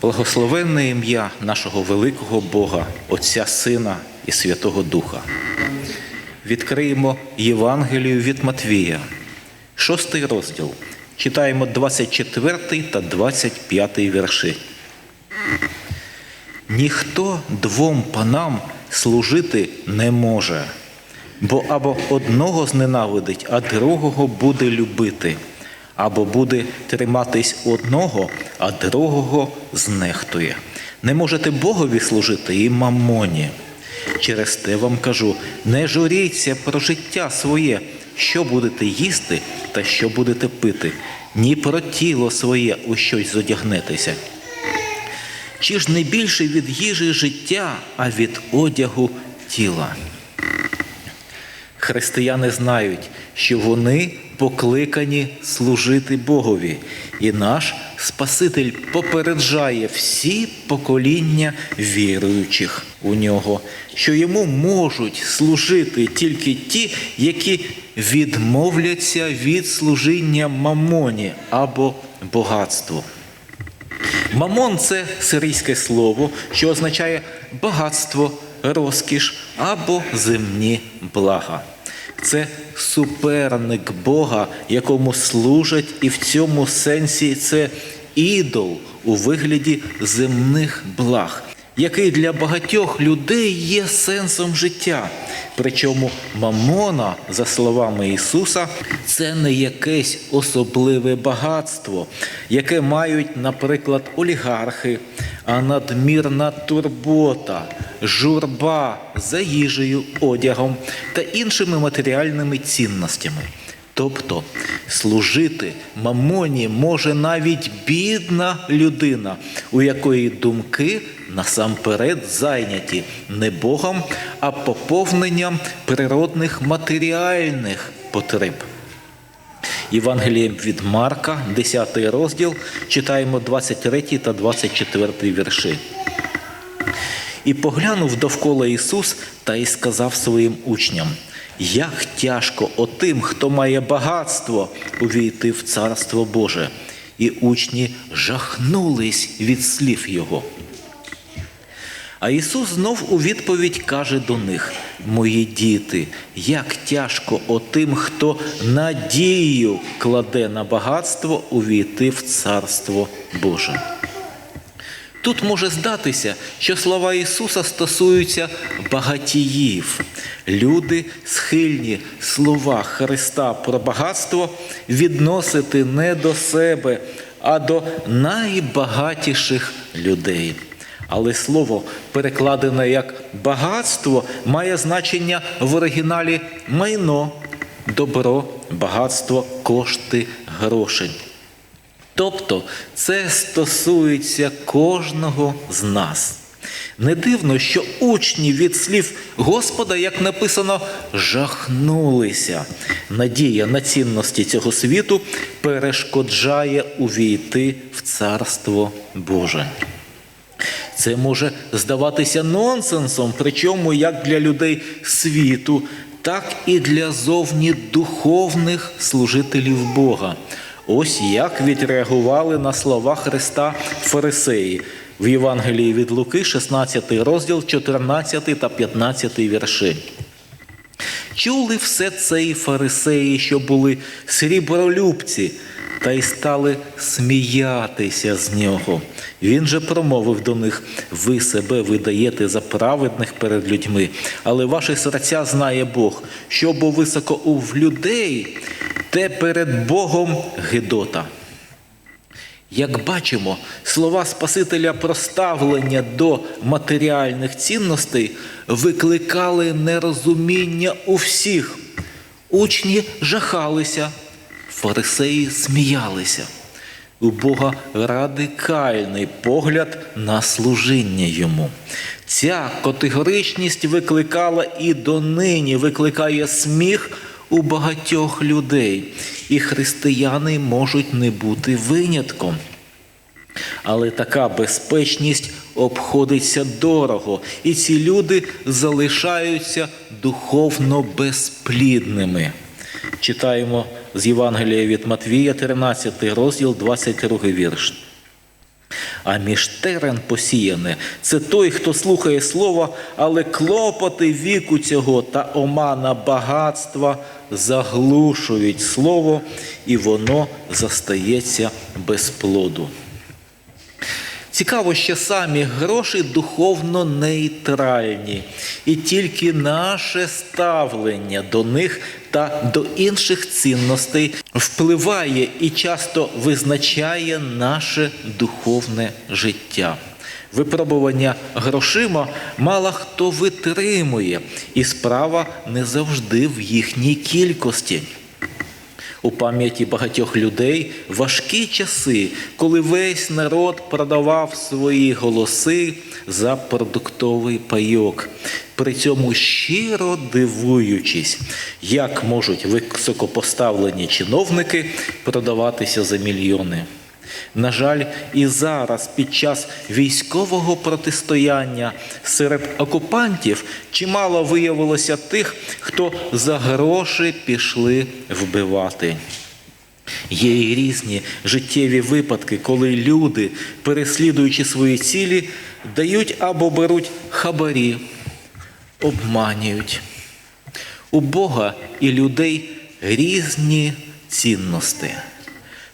Благословенне ім'я нашого великого Бога, Отця Сина і Святого Духа. Відкриємо Євангелію від Матвія, шостий розділ. Читаємо 24 та 25 вірші. Ніхто двом панам служити не може, бо або одного зненавидить, а другого буде любити, або буде триматись одного, а другого знехтує. Не можете Богові служити і мамоні. Через те вам кажу: не журіться про життя своє, що будете їсти та що будете пити, ні про тіло своє у щось зодягнетеся. Чи ж не більше від їжі життя, а від одягу тіла? Християни знають, що вони покликані служити Богові, і наш Спаситель попереджає всі покоління віруючих у нього, що йому можуть служити тільки ті, які відмовляться від служіння мамоні або багатству. Мамон це сирійське слово, що означає багатство, розкіш або земні блага. Це суперник Бога, якому служать, і в цьому сенсі це ідол у вигляді земних благ, який для багатьох людей є сенсом життя. Причому мамона, за словами Ісуса, це не якесь особливе багатство, яке мають, наприклад, олігархи, а надмірна турбота, журба за їжею, одягом та іншими матеріальними цінностями. Тобто служити мамоні може навіть бідна людина, у якої думки насамперед зайняті не Богом, а поповненням природних матеріальних потреб. Євангелієм від Марка, 10 розділ, читаємо 23 та 24 вірші. І поглянув довкола Ісус та й сказав своїм учням: як тяжко отим, хто має багатство, увійти в Царство Боже. І учні жахнулись від слів Його. А Ісус знов у відповідь каже до них: Мої діти, як тяжко отим, хто надію кладе на багатство увійти в Царство Боже. Тут може здатися, що слова Ісуса стосуються багатіїв. Люди схильні слова Христа про багатство відносити не до себе, а до найбагатіших людей. Але слово, перекладене як багатство, має значення в оригіналі майно, добро, багатство, кошти, гроші. Тобто це стосується кожного з нас. Не дивно, що учні від слів Господа, як написано, жахнулися. Надія на цінності цього світу перешкоджає увійти в Царство Боже. Це може здаватися нонсенсом, причому як для людей світу, так і для зовні духовних служителів Бога. Ось як відреагували на слова Христа фарисеї в Євангелії від Луки, 16 розділ, 14 та 15 вірші. Чули все це і фарисеї, що були срібролюбці, та й стали сміятися з нього. Він же промовив до них: ви себе видаєте за праведних перед людьми, але ваші серця знає Бог, що бо високо у людей, те перед Богом Гедота. Як бачимо, слова Спасителя про ставлення до матеріальних цінностей викликали нерозуміння у всіх. Учні жахалися, фарисеї сміялися. У Бога радикальний погляд на служіння йому. Ця категоричність викликала і донині викликає сміх у багатьох людей, і християни можуть не бути винятком. Але така безпечність обходиться дорого, і ці люди залишаються духовно безплідними. Читаємо з Євангелія від Матвія, 13 розділ, 22 вірш. А між терен посіяне це той, хто слухає слово, але клопоти віку цього та омана багатства заглушують слово, і воно застається без плоду. Цікаво, що самі гроші духовно нейтральні, і тільки наше ставлення до них та до інших цінностей впливає і часто визначає наше духовне життя. Випробування грошима мало хто витримує, і справа не завжди в їхній кількості. У пам'яті багатьох людей важкі часи, коли весь народ продавав свої голоси за продуктовий пайок, при цьому щиро дивуючись, як можуть високопоставлені чиновники продаватися за мільйони. На жаль, і зараз, під час військового протистояння серед окупантів, чимало виявилося тих, хто за гроші пішли вбивати. Є і різні життєві випадки, коли люди, переслідуючи свої цілі, дають або беруть хабарі, обманюють. У Бога і людей різні цінності.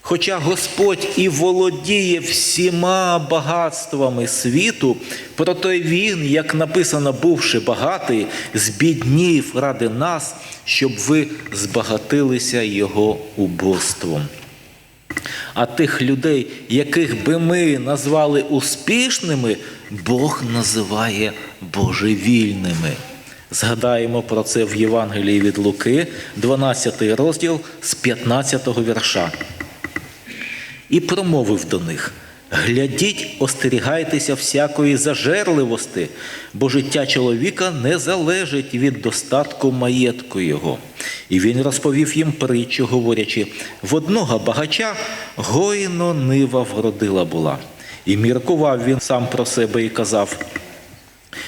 Хоча Господь і володіє всіма багатствами світу, проте Він, як написано, бувши багатий, збіднів ради нас, щоб ви збагатилися Його убоством. А тих людей, яких би ми назвали успішними, Бог називає божевільними. Згадаємо про це в Євангелії від Луки, 12 розділ з 15 вірша і промовив до них: Глядіть, остерігайтеся всякої зажерливости, бо життя чоловіка не залежить від достатку маєтку його. І він розповів їм притчу, говорячи: в одного багача гойно нива вродила була. І міркував він сам про себе і казав.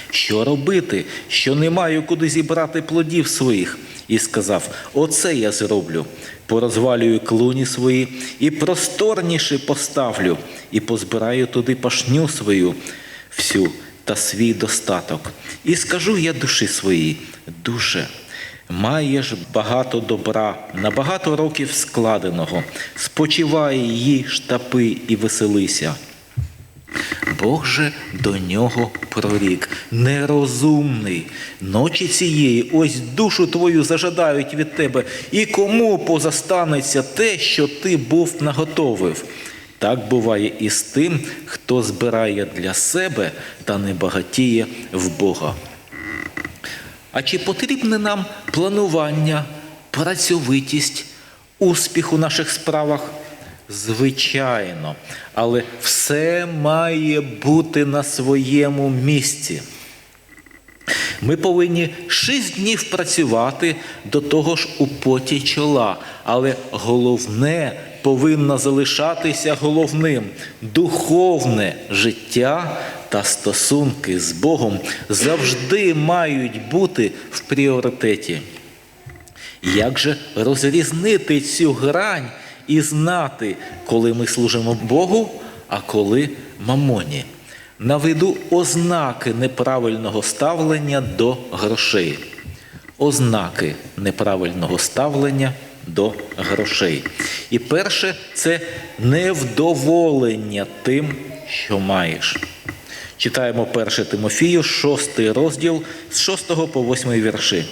Що робити, що не маю куди зібрати плодів своїх? І сказав: Оце я зроблю, порозвалюю клуні свої, і просторніше поставлю, і позбираю туди пашню свою всю та свій достаток. І скажу я душі своїй, душе, маєш багато добра, на багато років складеного, спочивай їж тапи і веселися. Бог же до нього прорік, нерозумний. Ночі цієї ось душу твою зажадають від тебе, і кому позастанеться те, що ти був наготовив. Так буває і з тим, хто збирає для себе та не багатіє в Бога. А чи потрібне нам планування, працьовитість, успіх у наших справах? Звичайно, але все має бути на своєму місці. Ми повинні шість днів працювати до того ж у поті чола, але головне повинно залишатися головним духовне життя та стосунки з Богом завжди мають бути в пріоритеті. Як же розрізнити цю грань? І знати, коли ми служимо Богу, а коли мамоні. Наведу ознаки неправильного ставлення до грошей. Ознаки неправильного ставлення до грошей. І перше це невдоволення тим, що маєш. Читаємо 1 Тимофію, 6 розділ з 6 по 8 вірші.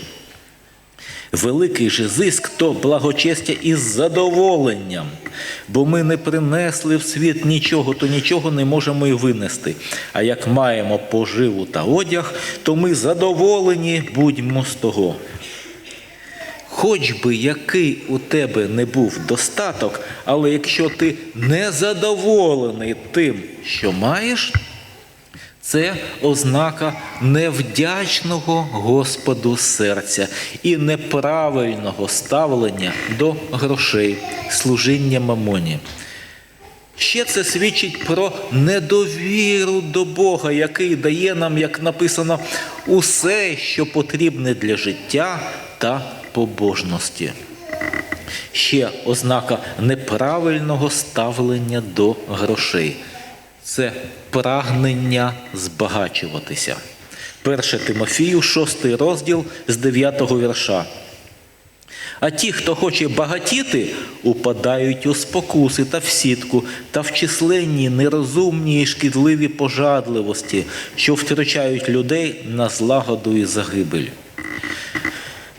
Великий же зиск то благочестя із задоволенням, бо ми не принесли в світ нічого, то нічого не можемо й винести. А як маємо поживу та одяг, то ми задоволені будьмо з того. Хоч би який у тебе не був достаток, але якщо ти не задоволений тим, що маєш, це ознака невдячного Господу серця і неправильного ставлення до грошей, служіння мамоні. Ще це свідчить про недовіру до Бога, який дає нам, як написано, усе, що потрібне для життя та побожності. Ще ознака неправильного ставлення до грошей це прагнення збагачуватися. 1 Тимофію, 6 розділ з 9 вірша. А ті, хто хоче багатіти, упадають у спокуси та в сітку, та в численні нерозумні і шкідливі пожадливості, що втрачають людей на злагоду і загибель.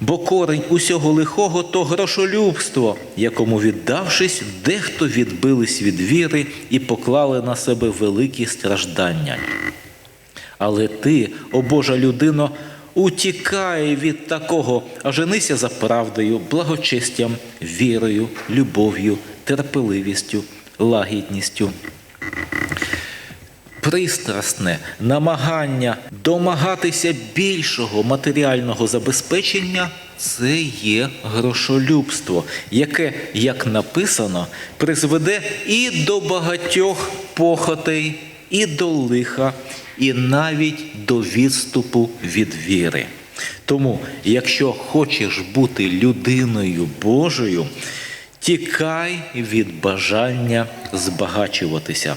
Бо корень усього лихого то грошолюбство, якому віддавшись, дехто відбились від віри і поклали на себе великі страждання. Але ти, о Божа людино, утікай від такого, а женися за правдою, благочестям, вірою, любов'ю, терпеливістю, лагідністю. Пристрасне намагання домагатися більшого матеріального забезпечення це є грошолюбство, яке, як написано, призведе і до багатьох похотей, і до лиха, і навіть до відступу від віри. Тому, якщо хочеш бути людиною Божою, тікай від бажання збагачуватися.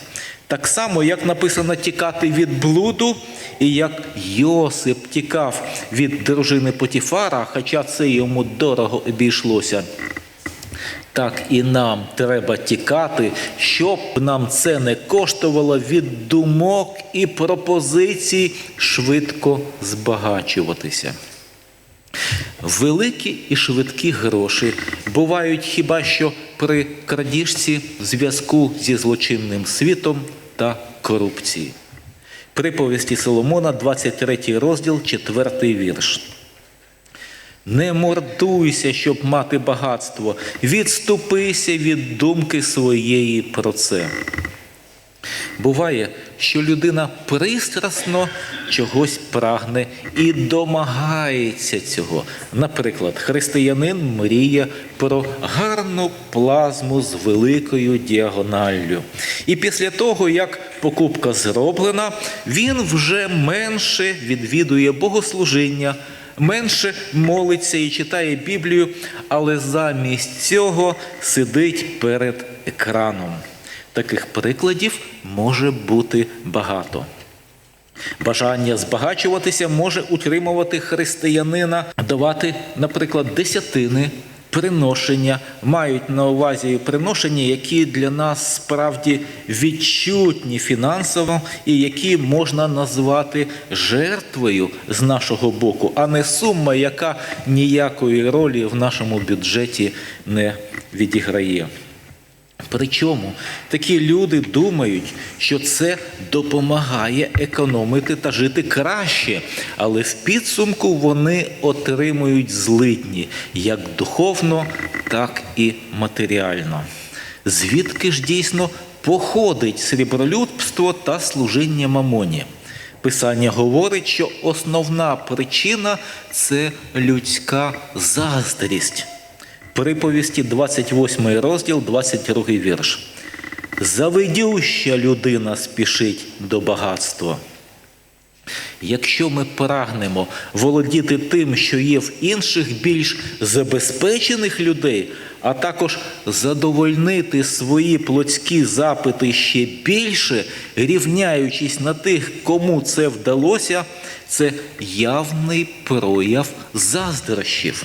Так само, як написано тікати від блуду, і як Йосип тікав від дружини Потіфара, хоча це йому дорого обійшлося. Так і нам треба тікати, щоб нам це не коштувало від думок і пропозицій швидко збагачуватися. Великі і швидкі гроші бувають хіба що при крадіжці в зв'язку зі злочинним світом та корупції. Приповісті Соломона, 23 розділ, 4 вірш. Не мордуйся, щоб мати багатство, відступися від думки своєї про це. Буває, що людина пристрасно чогось прагне і домагається цього. Наприклад, християнин мріє про гарну плазму з великою діагоналлю. І після того, як покупка зроблена, він вже менше відвідує богослужіння. Менше молиться і читає Біблію, але замість цього сидить перед екраном. Таких прикладів може бути багато. Бажання збагачуватися може утримувати християнина, давати, наприклад, десятини, приношення, мають на увазі приношення, які для нас справді відчутні фінансово і які можна назвати жертвою з нашого боку, а не сума, яка ніякої ролі в нашому бюджеті не відіграє. Причому такі люди думають, що це допомагає економити та жити краще, але в підсумку вони отримують злидні як духовно, так і матеріально. Звідки ж дійсно походить срібролюбство та служіння мамоні? Писання говорить, що основна причина це людська заздрість. Приповісті 28 розділ, 22 вірш. Завидюща людина спішить до багатства. Якщо ми прагнемо володіти тим, що є в інших більш забезпечених людей, а також задовольнити свої плотські запити ще більше, рівняючись на тих, кому це вдалося, це явний прояв заздрощів.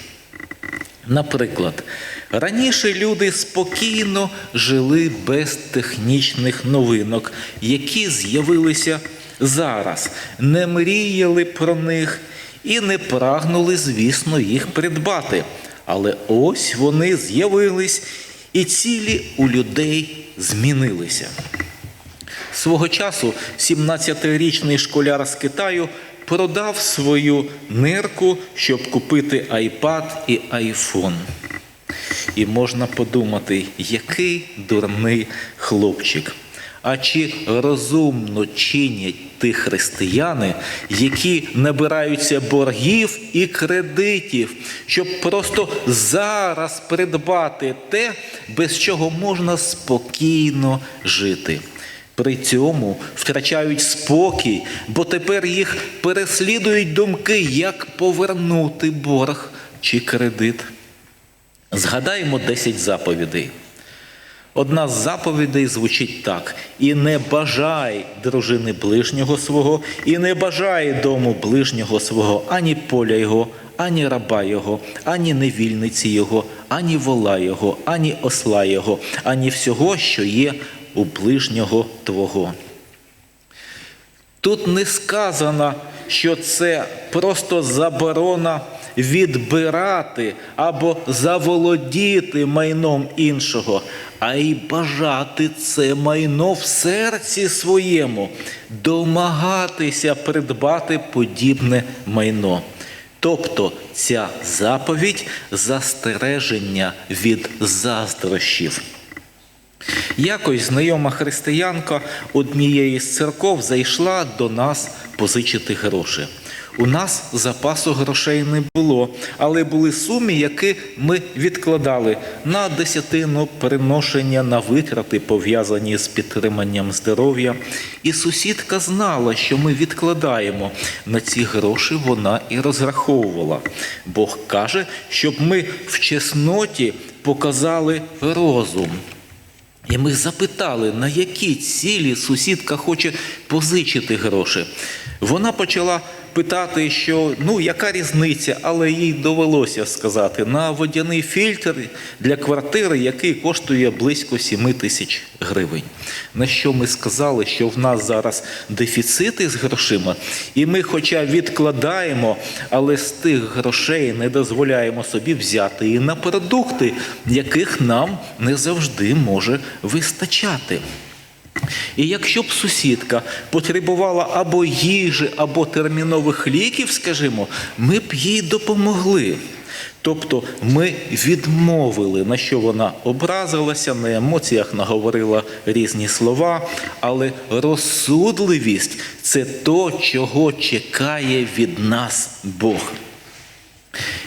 Наприклад, раніше люди спокійно жили без технічних новинок, які з'явилися зараз, не мріяли про них і не прагнули, звісно, їх придбати. Але ось вони з'явились, і цілі у людей змінилися. Свого часу 17-річний школяр з Китаю продав свою нирку, щоб купити iPad і iPhone. І можна подумати, який дурний хлопчик. А чи розумно чинять ті християни, які набираються боргів і кредитів, щоб просто зараз придбати те, без чого можна спокійно жити? При цьому втрачають спокій, бо тепер їх переслідують думки, як повернути борг чи кредит. Згадаємо 10 заповідей. Одна з заповідей звучить так: і не бажай дружини ближнього свого, і не бажай дому ближнього свого, ані поля його, ані раба його, ані невільниці його, ані вола його, ані осла його, ані всього, що є у ближнього твого. Тут не сказано, що це просто заборона відбирати або заволодіти майном іншого, а й бажати це майно в серці своєму, домагатися придбати подібне майно. Тобто ця заповідь застереження від заздрощів. Якось знайома християнка однієї з церков зайшла до нас позичити гроші. У нас запасу грошей не було, але були суми, які ми відкладали на десятину переношення на витрати, пов'язані з підтриманням здоров'я. І сусідка знала, що ми відкладаємо. На ці гроші вона і розраховувала. Бог каже, щоб ми в чесноті показали розум. І ми запитали, на які цілі сусідка хоче позичити гроші. Вона почала питати, що ну яка різниця, але їй довелося сказати на водяний фільтр для квартири, який коштує близько 7 тисяч гривень. На що ми сказали, що в нас зараз дефіцити з грошима, і ми, хоча відкладаємо, але з тих грошей не дозволяємо собі взяти і на продукти, яких нам не завжди може вистачати. І якщо б сусідка потребувала або їжі, або термінових ліків, скажімо, ми б їй допомогли. Тобто ми відмовили, на що вона образилася, на емоціях наговорила різні слова, але розсудливість це то, чого чекає від нас Бог.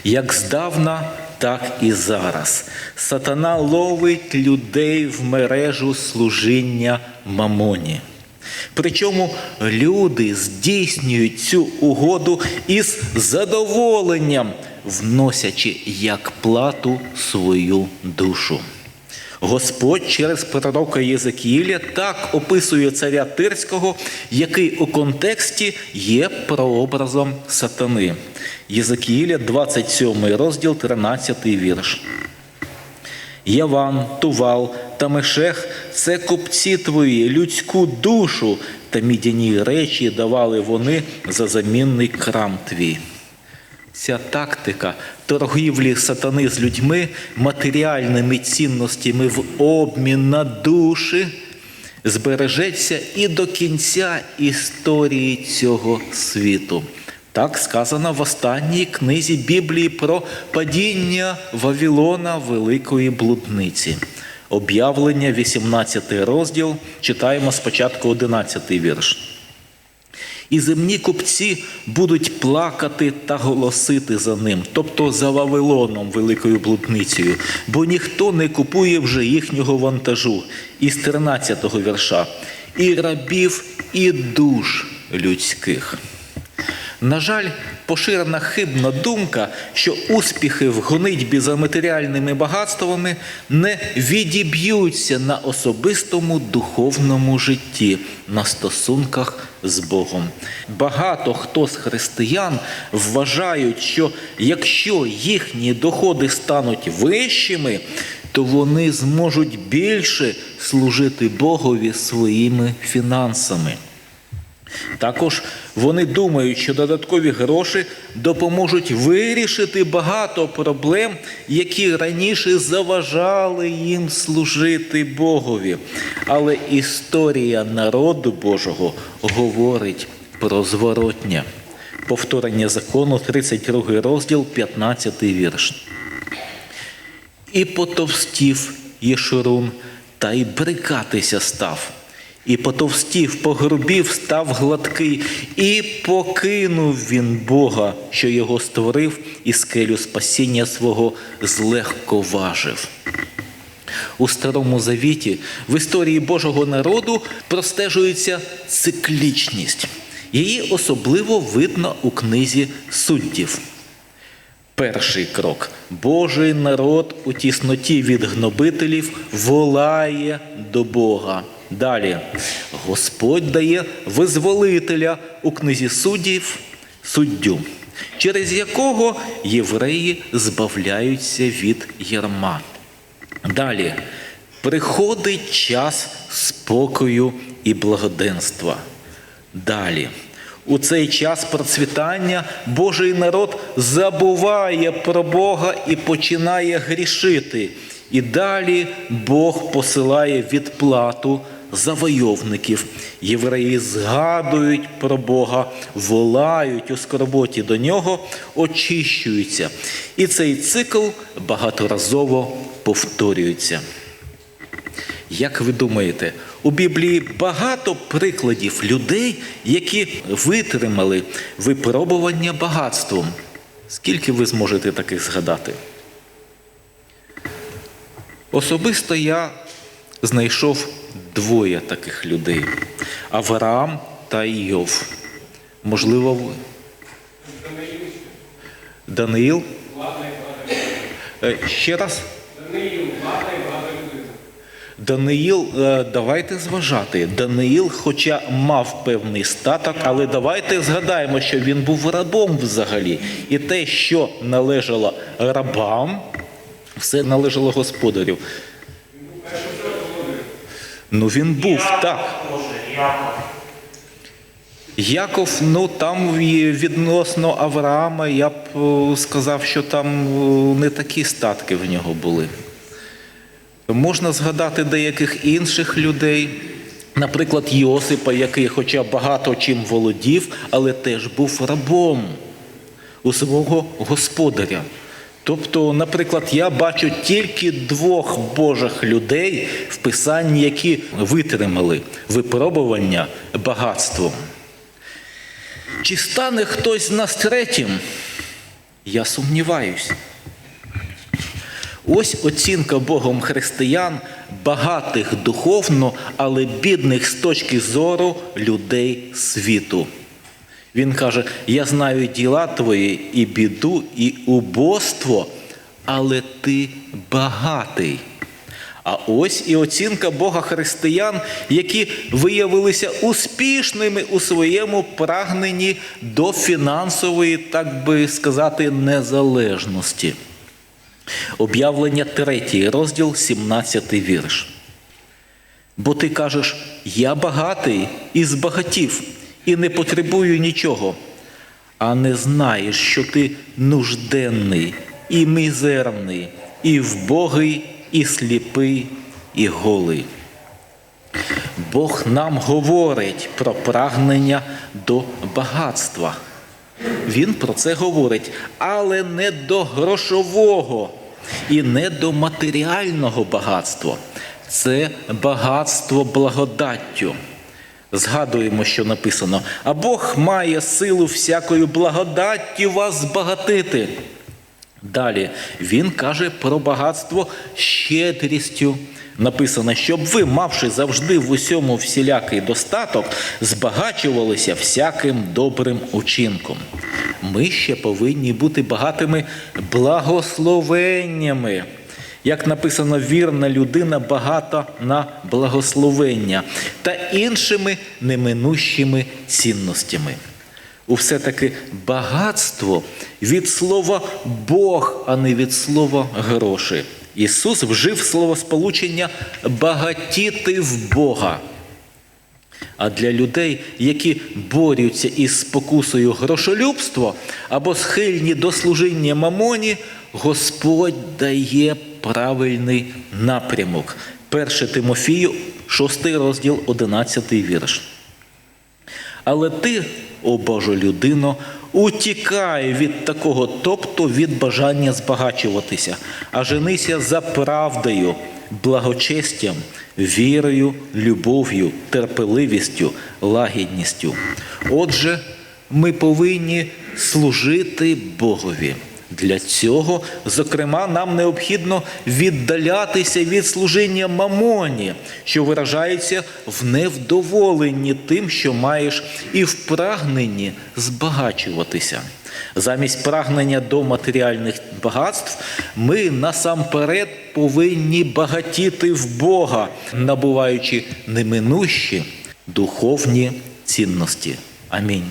Як здавна, так і зараз. Сатана ловить людей в мережу служіння мамоні. Причому люди здійснюють цю угоду із задоволенням, вносячи як плату свою душу. Господь через пророка Єзекіїля так описує царя Тирського, який у контексті є прообразом сатани. Єзекіїля, 27 розділ, 13 вірш. Яван, Тувал та Мешех це купці твої, людську душу та мідяні речі давали вони за замінний крам твій. Ця тактика торгівлі сатани з людьми, матеріальними цінностями в обмін на душі збережеться і до кінця історії цього світу. Так сказано в останній книзі Біблії про падіння Вавилона Великої блудниці. Об'явлення, 18 розділ, читаємо спочатку 11 вірш. І земні купці будуть плакати та голосити за ним, тобто за Вавилоном, великою блудницею, бо ніхто не купує вже їхнього вантажу. Із 13-го вірша. І рабів, і душ людських. На жаль, поширена хибна думка, що успіхи в гонитьбі за матеріальними багатствами не відіб'ються на особистому духовному житті, на стосунках з Богом. Багато хто з християн вважають, що якщо їхні доходи стануть вищими, то вони зможуть більше служити Богові своїми фінансами. Також вони думають, що додаткові гроші допоможуть вирішити багато проблем, які раніше заважали їм служити Богові. Але історія народу Божого говорить про зворотнє. Повторення закону, 32 розділ, 15 вірш. І потовстів Єшурун, та й брикатися став. І потовстів, погрубів, став гладкий, і покинув він Бога, що його створив, і скелю спасіння свого злегковажив. У Старому Завіті в історії Божого народу простежується циклічність. Її особливо видно у книзі суддів. Перший крок. Божий народ у тісноті від гнобителів волає до Бога. Далі. Господь дає визволителя у книзі суддів суддю, через якого євреї збавляються від ярма. Далі. Приходить час спокою і благоденства. Далі. У цей час процвітання Божий народ забуває про Бога і починає грішити. І далі Бог посилає відплату завойовників. Євреї згадують про Бога, волають у скорботі до нього, очищуються. І цей цикл багаторазово повторюється. Як ви думаєте, у Біблії багато прикладів людей, які витримали випробування багатством. Скільки ви зможете таких згадати? Особисто я знайшов двоє таких людей: Авраам та Йов. Можливо. Даниїл? Е, Ще раз? Даниїл, е, давайте зважати. Даниїл, хоча мав певний статок, але давайте згадаємо, що він був рабом взагалі. І те, що належало рабам, все належало господарю. Ну він був так. Яков, ну там відносно Авраама, я б е, сказав, що там е, не такі статки в нього були. Можна згадати деяких інших людей, наприклад, Йосипа, який, хоча багато чим володів, але теж був рабом у свого господаря. Тобто, наприклад, я бачу тільки двох божих людей в Писанні, які витримали випробування багатством. Чи стане хтось з нас третім? Я сумніваюсь. Ось оцінка Богом християн, багатих духовно, але бідних з точки зору людей світу. Він каже: Я знаю діла твої, і біду, і убоство, але ти багатий. А ось і оцінка Бога християн, які виявилися успішними у своєму прагненні до фінансової, так би сказати, незалежності. Об'явлення 3, розділ 17 вірш. Бо ти кажеш, я багатий і збагатів, і не потребую нічого, а не знаєш, що ти нужденний, і мізерний, і вбогий, і сліпий, і голий. Бог нам говорить про прагнення до багатства. Він про це говорить, але не до грошового і не до матеріального багатства. Це багатство благодаттю. Згадуємо, що написано: а Бог має силу всякою благодаттю вас збагатити. Далі він каже про багатство щедрістю. Написано, щоб ви, мавши завжди в усьому всілякий достаток, збагачувалися всяким добрим учинком. Ми ще повинні бути багатими благословеннями. Як написано, вірна людина багата на благословення та іншими неминущими цінностями. У все-таки багатство від слова Бог, а не від слова гроші. Ісус вжив словосполучення багатіти в Бога. А для людей, які борються із спокусою грошолюбства або схильні до служіння мамоні, Господь дає правильний напрямок. 1 Тимофію, 6 розділ, 11 вірш. Але ти, о Божа людино, утікай від такого, тобто від бажання збагачуватися, а женися за правдою, благочестям, вірою, любов'ю, терпеливістю, лагідністю. Отже, ми повинні служити Богові, Для цього, зокрема, нам необхідно віддалятися від служіння мамоні, що виражається в невдоволенні тим, що маєш, і в прагненні збагачуватися. Замість прагнення до матеріальних багатств ми насамперед повинні багатіти в Бога, набуваючи неминущі духовні цінності. Амінь.